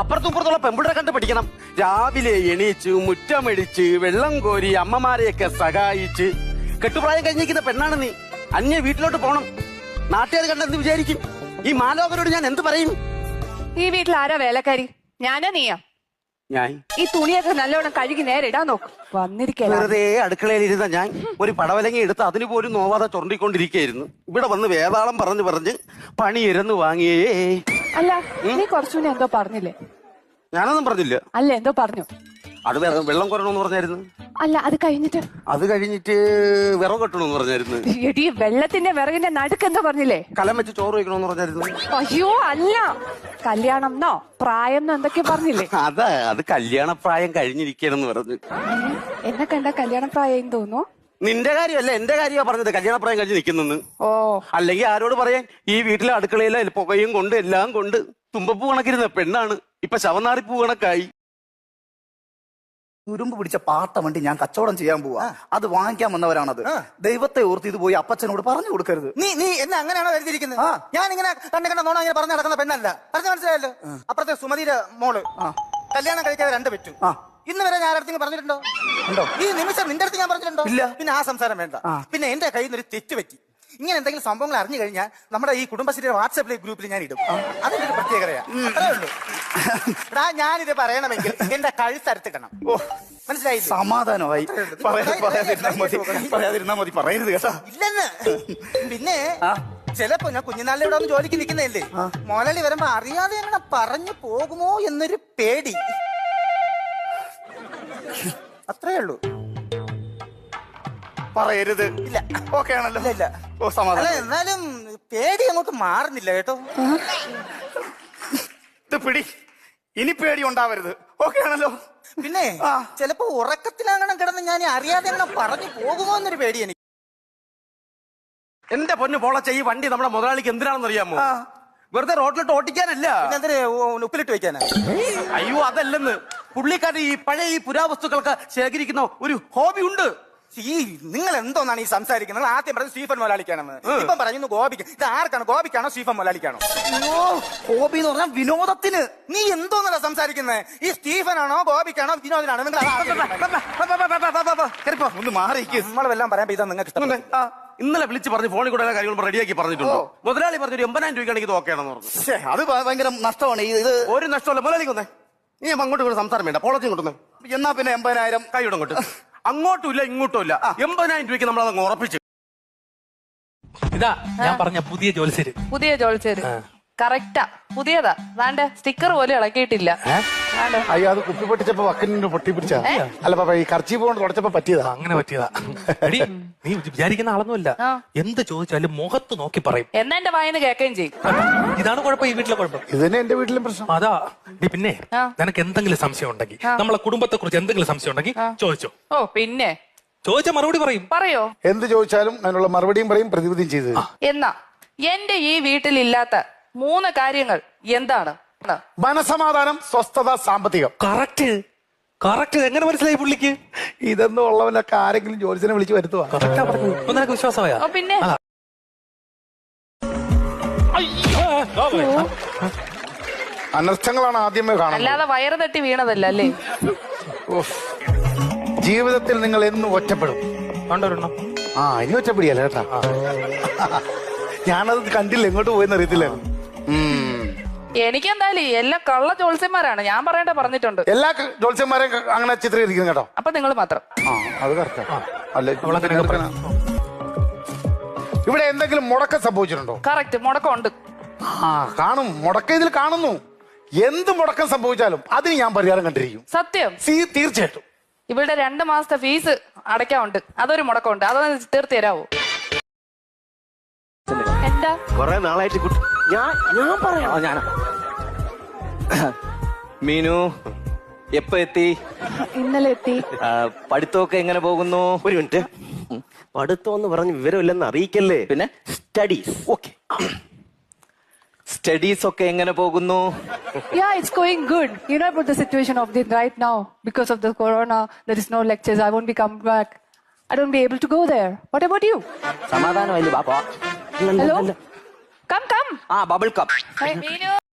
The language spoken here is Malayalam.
അപ്പുറത്തും ഇപ്പുറത്തുള്ള പെമ്പിടെ കണ്ട് പഠിക്കണം രാവിലെ എണീച്ച് മുറ്റമടിച്ച് വെള്ളം കോരി അമ്മമാരെയൊക്കെ സഹായിച്ച്. കെട്ടുപ്രായം കഴിഞ്ഞിരിക്കുന്ന പെണ്ണാണ് നീ. അന്യ വീട്ടിലോട്ട് പോണം. നാട്ടുകാർ കണ്ടെന്ന് വിചാരിക്കും. ഈ മാലോകരോട് ഞാൻ എന്ത് പറയും? ഈ വീട്ടിൽ ആരാ വേലക്കാരി? ഞാനാ നീയാ? ഞാൻ. ഈ തുണിയൊക്കെ നല്ലോണം കഴുകി നേരെ ഇടാൻ നോക്കും. വന്നിരിക്കാൻ വെറുതെ അടുക്കളയിൽ ഇരുന്ന ഞാൻ. ഒരു പടവലങ്ങി എടുത്ത് അതിന് പോലും നോവാതെ ചുരണ്ടിക്കൊണ്ടിരിക്കുകയായിരുന്നു ഇവിടെ വന്ന് വേതാളം പറഞ്ഞു പറഞ്ഞ് പണി ഇരന്ന് വാങ്ങിയേ. അല്ല നീ കുറച്ചുകൂടി എന്തോ പറഞ്ഞില്ലേ? ഞാനൊന്നും പറഞ്ഞില്ല. അല്ല എന്തോ പറഞ്ഞു. അത് വെ- വെള്ളം കുറയണമെന്ന് പറഞ്ഞായിരുന്നു. അല്ല അത് കഴിഞ്ഞിട്ട്. അത് കഴിഞ്ഞിട്ട് വിറവ് കെട്ടണമെന്ന് പറഞ്ഞായിരുന്നു. എടി വെള്ളത്തിന്റെ വിറകിന്റെ നടുക്ക് എന്തോ പറഞ്ഞില്ലേ? കലം വെച്ച് ചോറ് വയ്ക്കണമെന്ന് പറഞ്ഞായിരുന്നു. അയ്യോ അല്ല. കല്യാണം എന്നോ പ്രായം എന്നോ എന്തൊക്കെ പറഞ്ഞില്ലേ? അതാ അത് കല്യാണ കല്യാണപ്രായം കഴിഞ്ഞിരിക്കണെന്ന് പറഞ്ഞു. എന്നെ കണ്ട കല്യാണ പ്രായം തോന്നുന്നു? നിന്റെ കാര്യമല്ല എന്റെ കാര്യമാ പറഞ്ഞത്. കല്യാണപ്രായം കഴിഞ്ഞ് നിൽക്കുന്നെന്ന്. ഓ. അല്ലെങ്കിൽ ആരോട് പറയാൻ ഈ വീട്ടിലെ അടുക്കളയിലെ പുകയും കൊണ്ട് എല്ലാം കൊണ്ട് തുമ്പപ്പൂ കണക്കിരുന്ന പെണ്ണാണ്. ഇപ്പൊ ശവനാറിപ്പൂ കണക്കായി തുരുമ്പ് പിടിച്ച പാട്ട വണ്ടി ഞാൻ കച്ചവടം ചെയ്യാൻ പോവാ. അത് വാങ്ങിക്കാൻ വന്നവരാണത്. ദൈവത്തെ ഓർത്ത് ഇത് പോയി അപ്പച്ചനോട് പറഞ്ഞു കൊടുക്കരുത്. നീ നീ എന്നെ അങ്ങനെയാണോ കരുതിയിരിക്കുന്നത്? ഞാൻ ഇങ്ങനെ കണ്ട കണ്ട നോണ ഇങ്ങനെ പറഞ്ഞു നടക്കുന്ന പെണ്ണല്ല. പറഞ്ഞു മനസ്സിലായല്ലോ? അപ്പുറത്തെ സുമതിയുടെ മോൾ. കല്യാണം കഴിക്കാതെ രണ്ട് പറ്റും. ആ. ഇന്ന് വരെ ഞാൻ അടുത്ത് പറഞ്ഞിട്ടുണ്ടോ? ഉണ്ടോ? ഈ നിമിഷം നിന്റെ അടുത്ത് ഞാൻ പറഞ്ഞിട്ടുണ്ടോ? ഇല്ല. പിന്നെ ആ സംസാരം വേണ്ട. പിന്നെ എന്റെ കയ്യിൽ നിന്ന് ഒരു തെറ്റ് പറ്റി. ഇങ്ങനെ എന്തെങ്കിലും സംഭവങ്ങൾ അറിഞ്ഞു കഴിഞ്ഞാൽ നമ്മുടെ ഈ കുടുംബശ്രീ വാട്സാപ്പിലെ ഗ്രൂപ്പിൽ ഞാൻ ഇടും. അതിന്റെ ഒരു പ്രത്യേകതയാ. അത്രേ ഉള്ളൂ. എടാ ഞാനിത് പറയണമെങ്കിൽ എന്റെ കഴുത്തറുത്തിക്കണം മനസ്സിലായി സമാധാനമായി. പറയാ- പറയാതിരുന്നാ മതി. പറയാതിരുന്നാ മതി. പറയരുത് കേട്ടോ. ഇല്ലെന്ന്. പിന്നെ. ചിലപ്പോ ഞാൻ കുഞ്ഞുനാളിൽ ഇവിടെ ഒന്ന് ജോലിക്ക് നിൽക്കുന്നതല്ലേ? മുതലാളി വരുമ്പോ അറിയാതെ എങ്ങനെ പറഞ്ഞു പോകുമോ എന്നൊരു പേടി. അത്രേ ഉള്ളൂ. പറയരുത്. ഇല്ല. ഓക്കെ ആണല്ലോ. ഇല്ല, ഇല്ല. ഓ അല്ല സമാധാനം എന്നാലും പേടി അങ്ങോട്ട് മാറുന്നില്ല കേട്ടോ. ഇത് പിടി. ഇനി പേടി ഉണ്ടാവരുത്. ഓക്കെ ആണല്ലോ. പിന്നെ ആ. ചിലപ്പോ ഉറക്കത്തിലങ്ങനെ കിടന്ന് ഞാൻ അറിയാതെ അങ്ങനെ പറഞ്ഞു പോകുമോ എന്നൊരു പേടി എനിക്ക്. എന്റെ പൊന്നു പോളച്ച ഈ വണ്ടി നമ്മുടെ മുതലാളിക്ക് എന്തിനാണെന്ന് അറിയാമോ? ആ. വെറുതെ റോഡിലിട്ട് ഓട്ടിക്കാനല്ല. പിന്നെ എന്തിന് ഉ- ഉപ്പിലിട്ട് വെക്കാനാ? അയ്യോ അതല്ലെന്ന്. പുള്ളിക്കാരൻ ഈ പഴയ ഈ പുരാവസ്തുക്കൾക്ക് ശേഖരിക്കുന്ന ഒരു ഹോബി ഉണ്ട് ഈ നിങ്ങൾ എന്തോന്നാണ് ഈ സംസാരിക്കുന്നത് നിങ്ങൾ ആദ്യം പറഞ്ഞു സ്റ്റീഫൻ മൊലാളിക്കാണെന്ന് ഇപ്പം പറഞ്ഞു ഗോപിക്ക് ഇത് ആർക്കാണ് ഗോപിക്കാണോ സ്റ്റീഫൻ മൊലാളിക്കാണോ ഹോബി എന്ന് പറഞ്ഞാൽ വിനോദത്തിന് നീ എന്തോന്നല്ല സംസാരിക്കുന്നത് ഈ സ്റ്റീഫൻ ആണോ ഗോപിക്കാണോ വിനോദിനാണോ നിങ്ങൾ. ഒന്ന് മാറിക്ക് നമ്മളെല്ലാം പറയാൻ ഇതാ നിങ്ങൾക്ക് ഇന്നലെ വിളിച്ച് പറഞ്ഞ് ഫോണിൽ കൂടെ എല്ലാ കാര്യങ്ങളും റെഡിയാക്കി പറഞ്ഞിട്ടുണ്ടോ മുതലാളി പറഞ്ഞൊരു എൺപതിനായിരം രൂപയ്ക്കാണെങ്കിൽ ഇത് ഓക്കെയാണെന്ന് പറഞ്ഞു അത് ഭയങ്കര നഷ്ടമാണ് ഇത് ഒരു നഷ്ടമല്ല മുതലാളിക്ക് നീ അങ്ങോട്ട് ഇങ്ങോട്ട് സംസാരം വേണ്ട. പോളത്തി ഇങ്ങോട്ട് വന്നേ. എന്നാ പിന്നെ എൺപതിനായിരം കൈയുടെ അങ്ങോട്ട് അങ്ങോട്ടും ഇല്ല ഇങ്ങോട്ടും ഇല്ല എൺപതിനായിരം രൂപയ്ക്ക് നമ്മൾ അതങ്ങ് ഉറപ്പിച്ചു. ഇതാ ഞാൻ പറഞ്ഞ പുതിയ ജോത്സ്യര് പുതിയ ജോളിച്ചേര് കറക്റ്റാ. പുതിയതാ. വേണ്ട സ്റ്റിക്കർ പോലും ഇളക്കിയിട്ടില്ല. അയ്യോ അത് കുപ്പി പൊട്ടിച്ചപ്പോ വക്കലിന് പൊട്ടി പിടിച്ചാ. അല്ല പാപ്പ ഈ കർച്ചി കൊണ്ട് തുടച്ചപ്പോ പറ്റിയതാ. അങ്ങനെ പറ്റിയതാ. എടി നീ വിചാരിക്കുന്ന ആളൊന്നുമില്ല. എന്ത് ചോദിച്ചാലും മുഖത്ത് നോക്കി പറയും. എന്നാ എന്റെ വായന്ന് കേക്കുകയും ചെയ്യും. ഇതാണ് കുഴപ്പം ഈ വീട്ടിലെ കുഴപ്പം. ഇത് തന്നെ എന്റെ വീട്ടിലും പ്രശ്നം. അതാ. നീ പിന്നെ നിനക്ക് എന്തെങ്കിലും സംശയം ഉണ്ടെങ്കിൽ നമ്മളെ കുടുംബത്തെ കുറിച്ച് എന്തെങ്കിലും സംശയം ഉണ്ടെങ്കിൽ ചോദിച്ചോ. ഓ പിന്നെ? ചോദിച്ച മറുപടി പറയും. പറയോ? എന്ത് ചോദിച്ചാലും അതിനുള്ള മറുപടിയും പറയും പ്രതിവിധിയും ചെയ്തു. എന്നാ എന്റെ ഈ വീട്ടിലില്ലാത്ത മൂന്ന് കാര്യങ്ങൾ എന്താണ്. മനസമാധാനം സ്വസ്ഥത സാമ്പത്തികം. കറക്റ്റ് കറക്റ്റ് എങ്ങനെ മനസ്സിലായി പുള്ളിക്ക്? ഇതെന്ന് ഉള്ളവനൊക്കെ ആരെങ്കിലും ജോലിസിനെ വിളിച്ച് വരുത്തുവാ. വിശ്വാസമായ? നിനക്ക് പിന്നെ. അനർത്ഥങ്ങളാണ് ആദ്യമേ കാണുന്നത്. അല്ലാതെ വയറ് തട്ടി വീണതല്ല അല്ലേ? ജീവിതത്തിൽ നിങ്ങൾ എന്നും ഒറ്റപ്പെടും. കണ്ടൊരെണ്ണം. ആ ഇനി ഒറ്റപ്പെടിയല്ല കേട്ടാ? ഞാനത് കണ്ടില്ല എങ്ങോട്ട് പോയെന്ന് അറിയത്തില്ല. എനിക്കെന്തായാലും എല്ലാ കള്ള ജോത്സ്യന്മാരാണ് ഞാൻ പറയണ്ട പറഞ്ഞിട്ടുണ്ട്. എല്ലാ ക- ജോത്സ്യന്മാരെയും ക- അങ്ങനെ ചിത്രീകരിക്കുന്നു കേട്ടോ. അപ്പൊ നിങ്ങൾ മാത്രം. ആ അത് കറക്റ്റാ അല്ല ഇവിടെ എന്തെങ്കിലും മുടക്കം സംഭവിച്ചിട്ടുണ്ടോ? കറക്റ്റ് മുടക്കമുണ്ട്. ആ കാണും. മുടക്കം ഇതിൽ കാണുന്നു. എന്ത് മുടക്കം സംഭവിച്ചാലും അതിന് ഞാൻ പരിഹാരം കണ്ടിരിക്കും. സത്യം. സി തീർച്ചയായിട്ടും. ഇവിടെ രണ്ട് മാസത്തെ ഫീസ് അടയ്ക്കാനുണ്ട്. അതൊരു മുടക്കമുണ്ട്. അതൊന്ന് തീർത്ത് തരാവോ? എന്താ കൊറേ നാളായിട്ട് കുട്ടി ഞാൻ ഞാൻ പറയാം ഞാനാ മീനു എപ്പോ എത്തി ഇന്നലെ എത്തി പഠിത്തമൊക്കെ എങ്ങനെ പോകുന്നു ഒരു മിനിറ്റ് പഠിത്തം എന്ന് പറഞ്ഞ് വിവരമില്ലെന്ന് അറിയിക്കല്ലേ പിന്നെ സ്റ്റഡീസ് ഓക്കെ സ്റ്റഡീസ് ഒക്കെ എങ്ങനെ പോകുന്നു Yeah, it's going good. You know about the situation of the right now because of the corona. There is no lectures. I won't be come back. I don't be able to go there. What about you? സമാധാനമല്ലേ ബാപ്പ Hello? Come, come. ആ ബബിൾ കപ്പ്.